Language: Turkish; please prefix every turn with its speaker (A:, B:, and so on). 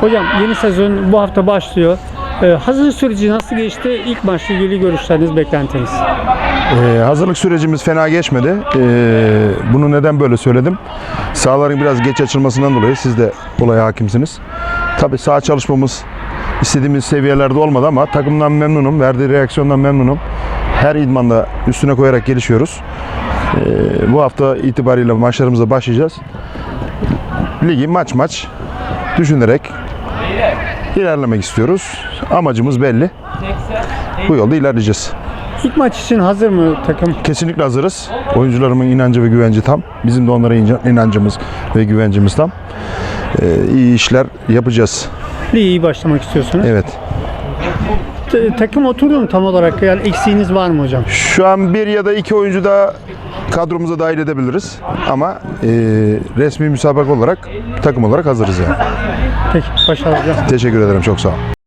A: Hocam yeni sezon bu hafta başlıyor. Ee, hazırlık süreci nasıl geçti? İlk maçla ilgili görüşleriniz, beklentiniz.
B: Ee, hazırlık sürecimiz fena geçmedi. Ee, bunu neden böyle söyledim? Sahaların biraz geç açılmasından dolayı siz de olaya hakimsiniz. Tabii saha çalışmamız istediğimiz seviyelerde olmadı ama takımdan memnunum. Verdiği reaksiyondan memnunum. Her idmanda üstüne koyarak gelişiyoruz. Ee, bu hafta itibariyle maçlarımıza başlayacağız. Ligi maç maç düşünerek ilerlemek istiyoruz. Amacımız belli. Bu yolda ilerleyeceğiz.
A: İlk maç için hazır mı takım?
B: Kesinlikle hazırız. Oyuncularımın inancı ve güvenci tam. Bizim de onlara inancımız ve güvencimiz tam. Ee, iyi işler yapacağız.
A: Lige iyi başlamak istiyorsunuz.
B: Evet.
A: Takım oturdu mu tam olarak? Yani eksiğiniz var mı hocam?
B: Şu an bir ya da iki oyuncu daha kadromuza dahil edebiliriz. Ama e, resmi müsabaka olarak takım olarak hazırız yani.
A: Peki, başarılı hocam.
B: Teşekkür ederim. Çok sağ ol.